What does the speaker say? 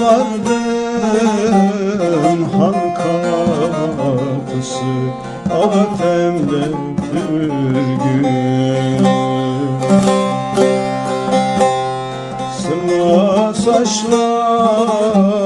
vardım halka kapısı Avatemde pürgün saçlar